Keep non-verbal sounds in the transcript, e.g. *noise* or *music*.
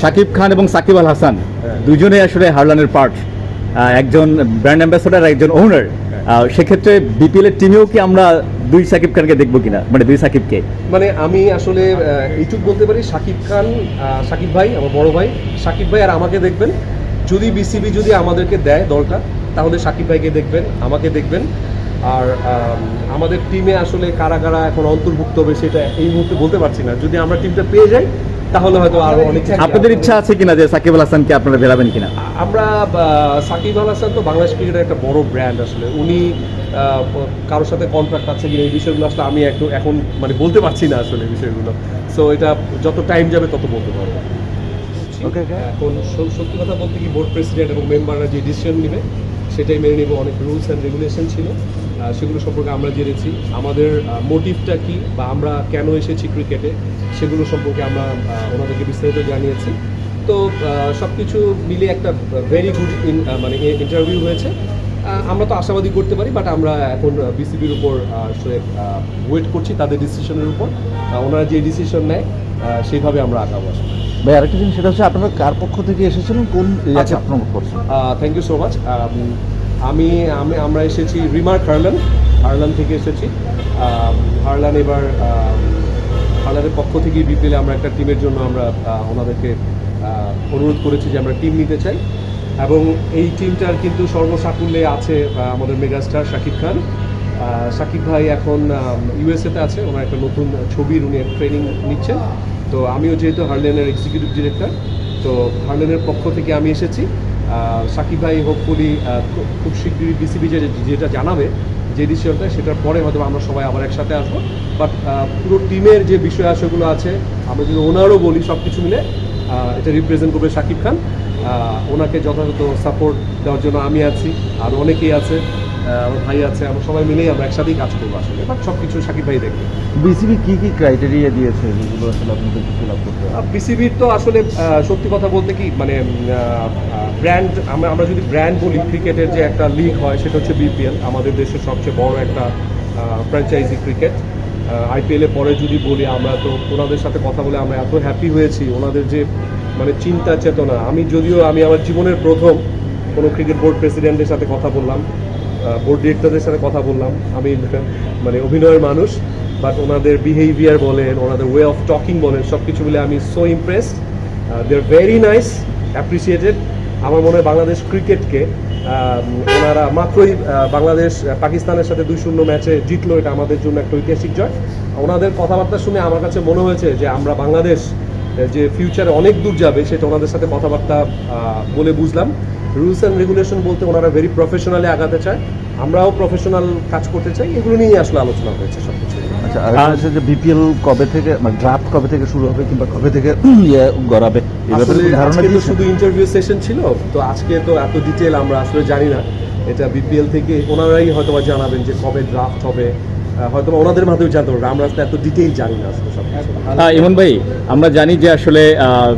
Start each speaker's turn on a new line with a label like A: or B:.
A: সাকিব খান এবং সাকিব আল হাসান
B: হ্যাঁ।
A: দুজনে আসলে হারলানের পার্ট একজন ব্র্যান্ড অ্যাম্বাসেডার একজন ওনার সেক্ষেত্রে বিপিএল এর টিমেও কি আমরা দুই সাকিব খানকে দেখব কিনা? মানে দুই সাকিবকে।
B: মানে আমি আসলে এইটুক বলতে পারি সাকিব খান সাকিব ভাই আমার বড় ভাই সাকিব ভাই আর আমাকে দেখবেন। যদি বিসিবি যদি আমাদেরকে দেয় দলটা তাহলে সাকিব ভাইকে দেখবেন আমাকে দেখবেন। আর আমাদের টিমে আসলে কারা কারা এখন অন্তর্ভুক্ত হবে সেটা এই মুহূর্তে বলতে পারছি না। যদি আমরা টিমটা পেয়ে যাই তাহলে হয়তো আরও অনেক
A: আপনাদের ইচ্ছা আছে কিনা যে সাকিব আল হাসানকে আপনারা বেরাবেন কিনা?
B: আমরা সাকিব আল হাসান তো বাংলাদেশ ক্রিকেটের একটা বড় ব্র্যান্ড আসলে। উনি কারোর সাথে কন্ট্রাক্ট আছে কিনা এই বিষয়গুলো আসলে আমি একটু এখন মানে বলতে পারছি না আসলে এই বিষয়গুলো। সো এটা যত টাইম যাবে তত বলতে পারব. এখন সত্যি কথা বলতে কি বোর্ড প্রেসিডেন্ট এবং মেম্বাররা যে ডিসিশন নেবে সেটাই মেনে নেব। অনেক রুলস অ্যান্ড রেগুলেশন ছিল। সেগুলো সম্পর্কে আমরা জেনেছি। আমাদের মোটিভটা কি বা আমরা কেন এসেছি ক্রিকেটে সেগুলো সম্পর্কে আমরা ওনাদেরকে বিস্তারিত জানিয়েছি। তো সব কিছু মিলিয়ে একটা ভেরি গুড মানে ইন্টারভিউ হয়েছে। আমরা তো আশাবাদী করতে পারি বাট আমরা এখন বিসিবির উপর আসলে ওয়েট করছি তাদের ডিসিশনের উপর। ওনারা যে ডিসিশন নেয় সেইভাবে আমরা আগাবো আসলে।
C: ভাই আরেকটা জিনিস সেটা হচ্ছে আপনারা কার পক্ষ থেকে এসেছিলেন? কোন
B: আচ্ছা। থ্যাংক ইউ সো মাচ আমি আমি, আমরা এসেছি রিমার্ক হারলান হারলান থেকে এসেছি। হারলান এবার হারলানের পক্ষ থেকে বিপিএলে আমরা একটা টিমের জন্য আমরা ওনাদেরকে অনুরোধ করেছি যে আমরা টিম নিতে চাই। এবং এই টিমটার কিন্তু সর্বসাকুল্যে আছে আমাদের মেগাস্টার শাকিব খান। শাকিব ভাই এখন ইউএসএতে আছে, ওনার একটা নতুন ছবির উনি ট্রেনিং নিচ্ছেন। তো আমিও যেহেতু হারলেনের এক্সিকিউটিভ ডিরেক্টর তো হারলেনের পক্ষ থেকে আমি এসেছি। সাকিব ভাই হোপফুলি খুব শীঘ্রই বিসিবি যে যেটা জানাবে, যে ডিসিশনটা সেটার পরে হয়তো আমরা সবাই আবার একসাথে আসব। বাট পুরো টিমের যে বিষয় আশয়গুলো আছে আমরা যদি ওনারও বলি সব কিছু মিলে এটা রিপ্রেজেন্ট করবে সাকিব খান। ওনাকে যথাযথ সাপোর্ট দেওয়ার জন্য আমি আছি, আর অনেকেই আছে। আমার ভাই আছে আমরা সবাই মিলেই আমরা একসাথেই কাজ করব আসলে। বাট সব কিছু সাকিব ভাই দেখবে।
C: বিসিবি কি কি ক্রাইটেরিয়া দিয়েছে যেগুলো আসলে আপনাদের ফিল আপ করতে
B: বিসিবির তো আসলে সত্যি কথা বলতে কি মানে ব্র্যান্ড আমরা আমরা যদি ব্র্যান্ড বলি ক্রিকেটের যে একটা লিগ হয় সেটা হচ্ছে বিপিএল আমাদের দেশের সবচেয়ে বড় একটা ফ্র্যাঞ্চাইজি ক্রিকেট আইপিএলের পরে যদি বলি আমরা তো ওনাদের সাথে কথা বলে আমরা এত হ্যাপি হয়েছি ওনাদের যে মানে চিন্তা চেতনা আমি যদিও আমি আমার জীবনের প্রথম কোনো ক্রিকেট বোর্ড প্রেসিডেন্টের সাথে কথা বললাম বোর্ড ডিরেক্টরদের সাথে কথা বললাম। আমি মানে অভিনয়ের মানুষ বাট ওনাদের বিহেভিয়ার বলেন, ওনাদের ওয়ে অফ টকিং বলেন সব কিছু মিলে আমি so impressed they are very nice appreciated আমার মনে হয় বাংলাদেশ ক্রিকেটকে ওনারা মাত্রই বাংলাদেশ পাকিস্তানের সাথে দুই শূন্য ম্যাচে জিতলো, এটা আমাদের জন্য একটা ঐতিহাসিক জয়। ওনাদের কথাবার্তা শুনে আমার কাছে মনে হয়েছে যে আমরা বাংলাদেশ যে ফিউচারে অনেক দূর যাবে, সেটা ওনাদের সাথে কথাবার্তা বলে বুঝলাম। রুলস অ্যান্ড রেগুলেশন বলতে ওনারা ভেরি প্রফেশনালি আগাতে চায়। আমরাও প্রফেশনাল কাজ করতে চাই এগুলো নিয়েই আসলে আলোচনা হয়েছে সব কিছু
C: আচ্ছা আর হচ্ছে যে বিপিএল কবে থেকে মানে ড্রাফট কবে থেকে শুরু হবে কিংবা কবে থেকে *clears throat* ইয়ে গড়াবে এই ব্যাপারে
B: আসলে
C: কি ধারণা
B: আজকে তো শুধু ইন্টারভিউ সেশন ছিল তো আজকে তো এত ডিটেল আমরা আসলে জানি না। এটা বিপিএল থেকে ওনারাই হয়তো জানাবেন যে কবে ড্রাফট হবে। হয়তো ওনাদের মাধ্যমে জানতে পারবে আমরা এত ডিটেইল জানি না আসলে সব।
A: আহ, ইমন ভাই আমরা জানি যে আসলে আহ,